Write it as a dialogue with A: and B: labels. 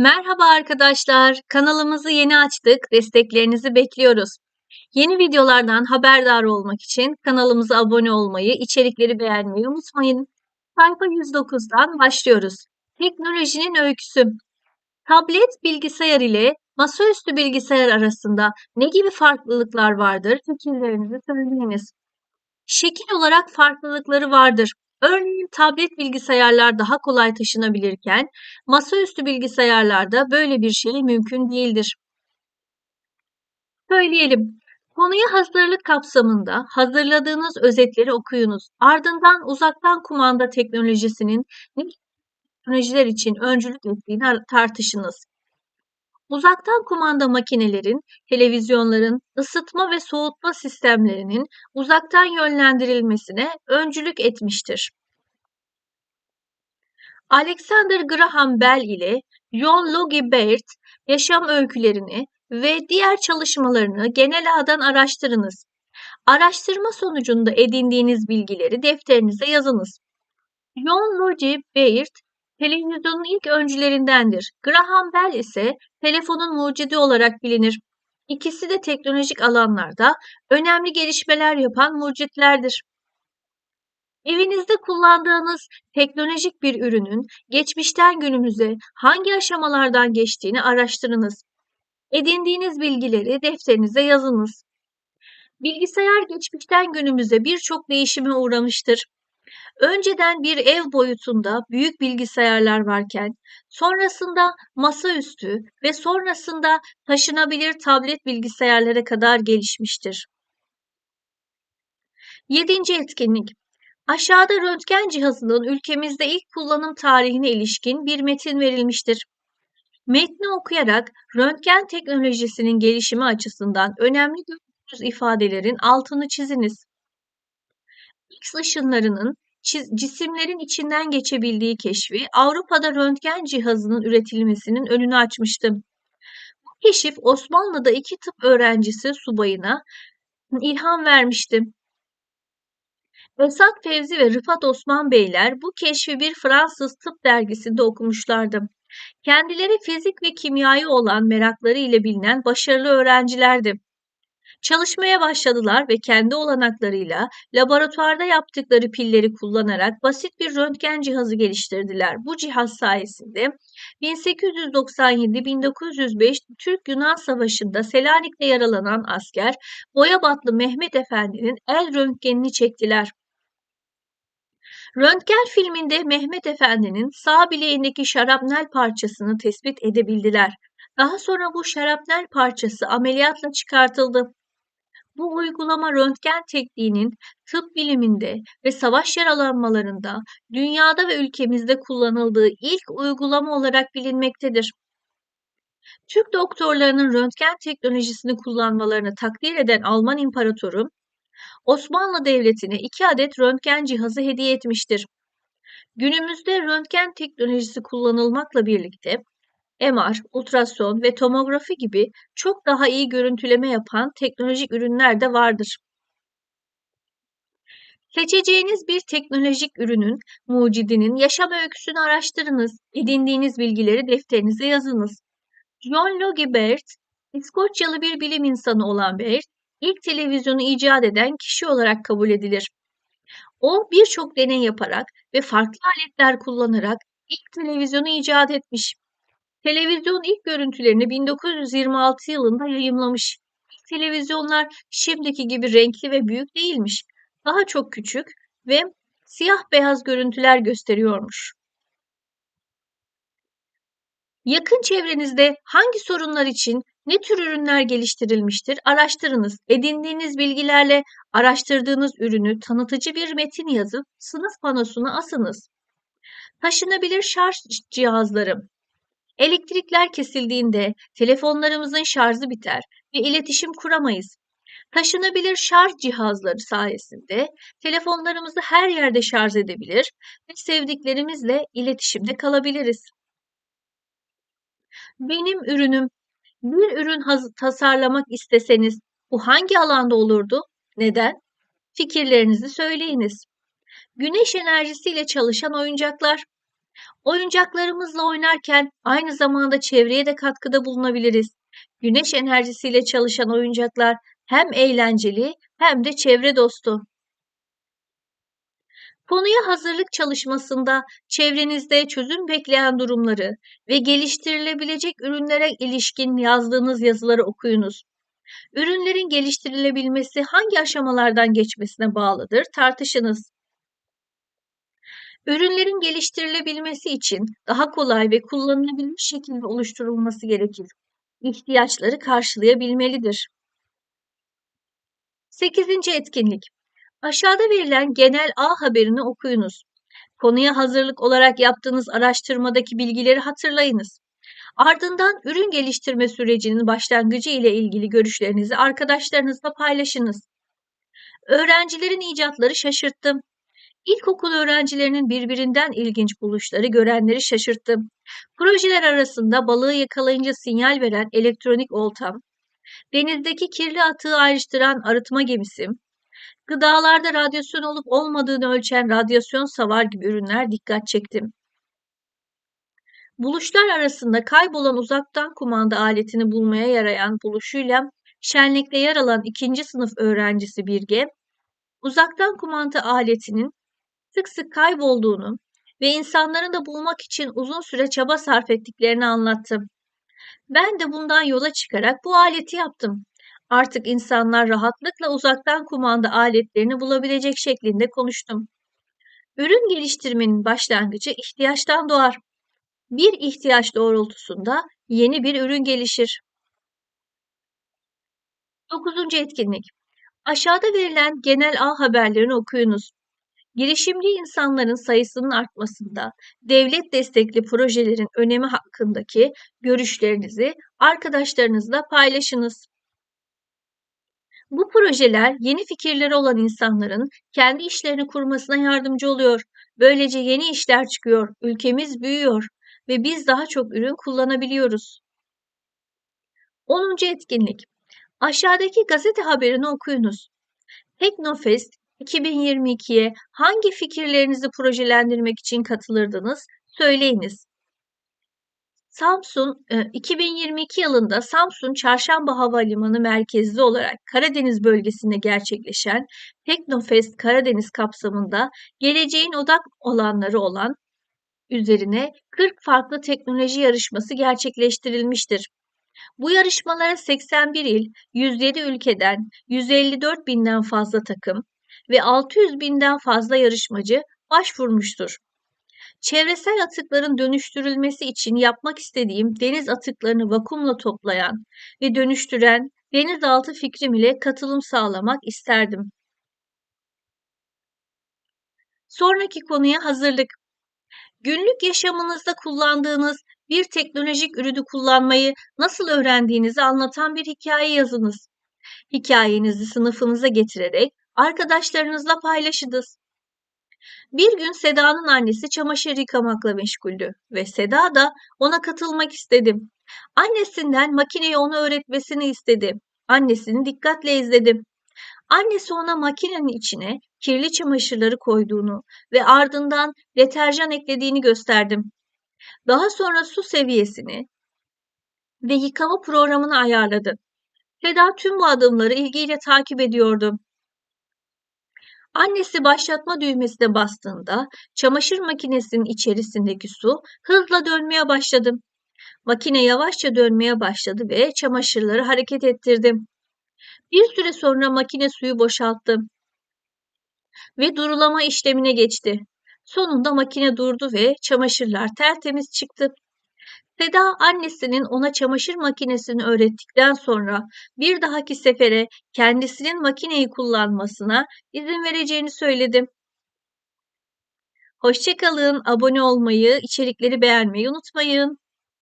A: Merhaba arkadaşlar, kanalımızı yeni açtık, desteklerinizi bekliyoruz. Yeni videolardan haberdar olmak için kanalımıza abone olmayı, içerikleri beğenmeyi unutmayın. Sayfa 109'dan başlıyoruz. Teknolojinin öyküsü. Tablet bilgisayar ile masaüstü bilgisayar arasında ne gibi farklılıklar vardır? Fikirlerinizi söyleyiniz. Şekil olarak farklılıkları vardır. Örneğin tablet bilgisayarlar daha kolay taşınabilirken masaüstü bilgisayarlarda böyle bir şey mümkün değildir. Söyleyelim. Konuya hazırlık kapsamında hazırladığınız özetleri okuyunuz. Ardından uzaktan kumanda teknolojisinin ne teknolojiler için öncülük ettiğini tartışınız. Uzaktan kumanda makinelerin, televizyonların, ısıtma ve soğutma sistemlerinin uzaktan yönlendirilmesine öncülük etmiştir. Alexander Graham Bell ile John Logie Baird yaşam öykülerini ve diğer çalışmalarını genel ağdan araştırınız. Araştırma sonucunda edindiğiniz bilgileri defterinize yazınız. John Logie Baird televizyonun ilk öncülerindendir. Graham Bell ise telefonun mucidi olarak bilinir. İkisi de teknolojik alanlarda önemli gelişmeler yapan mucitlerdir. Evinizde kullandığınız teknolojik bir ürünün geçmişten günümüze hangi aşamalardan geçtiğini araştırınız. Edindiğiniz bilgileri defterinize yazınız. Bilgisayar geçmişten günümüze birçok değişime uğramıştır. Önceden bir ev boyutunda büyük bilgisayarlar varken sonrasında masaüstü ve sonrasında taşınabilir tablet bilgisayarlara kadar gelişmiştir. Yedinci etkinlik Aşağıda röntgen cihazının ülkemizde ilk kullanım tarihine ilişkin bir metin verilmiştir. Metni okuyarak röntgen teknolojisinin gelişimi açısından önemli gördüğünüz ifadelerin altını çiziniz. X ışınlarının cisimlerin içinden geçebildiği keşfi Avrupa'da röntgen cihazının üretilmesinin önünü açmıştı. Bu keşif Osmanlı'da iki tıp öğrencisi subayına ilham vermişti. Esat Fevzi ve Rıfat Osman Beyler bu keşfi bir Fransız tıp dergisinde okumuşlardı. Kendileri fizik ve kimyayı olan merakları ile bilinen başarılı öğrencilerdi. Çalışmaya başladılar ve kendi olanaklarıyla laboratuvarda yaptıkları pilleri kullanarak basit bir röntgen cihazı geliştirdiler. Bu cihaz sayesinde 1897-1905 Türk-Yunan Savaşı'nda Selanik'te yaralanan asker Boyabatlı Mehmet Efendi'nin el röntgenini çektiler. Röntgen filminde Mehmet Efendi'nin sağ bileğindeki şarapnel parçasını tespit edebildiler. Daha sonra bu şarapnel parçası ameliyatla çıkartıldı. Bu uygulama röntgen tekniğinin tıp biliminde ve savaş yaralanmalarında dünyada ve ülkemizde kullanıldığı ilk uygulama olarak bilinmektedir. Türk doktorlarının röntgen teknolojisini kullanmalarını takdir eden Alman İmparatoru Osmanlı Devleti'ne iki adet röntgen cihazı hediye etmiştir. Günümüzde röntgen teknolojisi kullanılmakla birlikte MR, ultrason ve tomografi gibi çok daha iyi görüntüleme yapan teknolojik ürünler de vardır. Seçeceğiniz bir teknolojik ürünün mucidinin yaşam öyküsünü araştırınız. Edindiğiniz bilgileri defterinize yazınız. John Logie Baird, İskoçyalı bir bilim insanı olan Baird, ilk televizyonu icat eden kişi olarak kabul edilir. O birçok deney yaparak ve farklı aletler kullanarak ilk televizyonu icat etmiş. Televizyon ilk görüntülerini 1926 yılında yayımlamış. Televizyonlar şimdiki gibi renkli ve büyük değilmiş. Daha çok küçük ve siyah beyaz görüntüler gösteriyormuş. Yakın çevrenizde hangi sorunlar için ne tür ürünler geliştirilmiştir? Araştırınız. Edindiğiniz bilgilerle araştırdığınız ürünü tanıtıcı bir metin yazıp sınıf panosuna asınız. Taşınabilir şarj cihazları. Elektrikler kesildiğinde telefonlarımızın şarjı biter ve iletişim kuramayız. Taşınabilir şarj cihazları sayesinde telefonlarımızı her yerde şarj edebilir ve sevdiklerimizle iletişimde kalabiliriz. Benim ürünüm bir ürün tasarlamak isteseniz bu hangi alanda olurdu? Neden? Fikirlerinizi söyleyiniz. Güneş enerjisiyle çalışan oyuncaklar. Oyuncaklarımızla oynarken aynı zamanda çevreye de katkıda bulunabiliriz. Güneş enerjisiyle çalışan oyuncaklar hem eğlenceli hem de çevre dostu. Konuya hazırlık çalışmasında çevrenizde çözüm bekleyen durumları ve geliştirilebilecek ürünlere ilişkin yazdığınız yazıları okuyunuz. Ürünlerin geliştirilebilmesi hangi aşamalardan geçmesine bağlıdır? Tartışınız. Ürünlerin geliştirilebilmesi için daha kolay ve kullanılabilir şekilde oluşturulması gerekir. İhtiyaçları karşılayabilmelidir. 8. etkinlik. Aşağıda verilen genel A haberini okuyunuz. Konuya hazırlık olarak yaptığınız araştırmadaki bilgileri hatırlayınız. Ardından ürün geliştirme sürecinin başlangıcı ile ilgili görüşlerinizi arkadaşlarınızla paylaşınız. Öğrencilerin icatları şaşırttı. İlkokul öğrencilerinin birbirinden ilginç buluşları görenleri şaşırttı. Projeler arasında balığı yakalayınca sinyal veren elektronik oltam, denizdeki kirli atığı ayrıştıran arıtma gemisi, gıdalarda radyasyon olup olmadığını ölçen radyasyon savar gibi ürünler dikkat çekti. Buluşlar arasında kaybolan uzaktan kumanda aletini bulmaya yarayan buluşuyla şenlikte yer alan ikinci sınıf öğrencisi Birge, uzaktan kumanda aletinin sık sık kaybolduğunu ve insanların da bulmak için uzun süre çaba sarf ettiklerini anlattı. Ben de bundan yola çıkarak bu aleti yaptım. Artık insanlar rahatlıkla uzaktan kumanda aletlerini bulabilecek şeklinde konuştum. Ürün geliştirmenin başlangıcı ihtiyaçtan doğar. Bir ihtiyaç doğrultusunda yeni bir ürün gelişir. 9. etkinlik. Aşağıda verilen genel A haberlerini okuyunuz. Girişimci insanların sayısının artmasında devlet destekli projelerin önemi hakkındaki görüşlerinizi arkadaşlarınızla paylaşınız. Bu projeler yeni fikirleri olan insanların kendi işlerini kurmasına yardımcı oluyor. Böylece yeni işler çıkıyor, ülkemiz büyüyor ve biz daha çok ürün kullanabiliyoruz. 10. etkinlik. Aşağıdaki gazete haberini okuyunuz. Teknofest 2022'ye hangi fikirlerinizi projelendirmek için katılırdınız? Söyleyiniz. Samsun 2022 yılında Samsun Çarşamba Havalimanı merkezli olarak Karadeniz bölgesinde gerçekleşen Teknofest Karadeniz kapsamında geleceğin odak olanları olan üzerine 40 farklı teknoloji yarışması gerçekleştirilmiştir. Bu yarışmalara 81 il, 107 ülkeden 154 binden fazla takım ve 600 binden fazla yarışmacı başvurmuştur. Çevresel atıkların dönüştürülmesi için yapmak istediğim deniz atıklarını vakumla toplayan ve dönüştüren denizaltı fikrim ile katılım sağlamak isterdim. Sonraki konuya hazırlık. Günlük yaşamınızda kullandığınız bir teknolojik ürünü kullanmayı nasıl öğrendiğinizi anlatan bir hikaye yazınız. Hikayenizi sınıfınıza getirerek arkadaşlarınızla paylaşınız. Bir gün Seda'nın annesi çamaşır yıkamakla meşguldü ve Seda da ona katılmak istedim. Annesinden makineyi ona öğretmesini istedi. Annesini dikkatle izledim. Annesi ona makinenin içine kirli çamaşırları koyduğunu ve ardından deterjan eklediğini gösterdim. Daha sonra su seviyesini ve yıkama programını ayarladı. Seda tüm bu adımları ilgiyle takip ediyordu. Annesi başlatma düğmesine bastığında çamaşır makinesinin içerisindeki su hızla dönmeye başladı. Makine yavaşça dönmeye başladı ve çamaşırları hareket ettirdim. Bir süre sonra makine suyu boşalttı ve durulama işlemine geçti. Sonunda makine durdu ve çamaşırlar tertemiz çıktı. Seda annesinin ona çamaşır makinesini öğrettikten sonra bir dahaki sefere kendisinin makineyi kullanmasına izin vereceğini söyledi. Hoşçakalın, abone olmayı, içerikleri beğenmeyi unutmayın.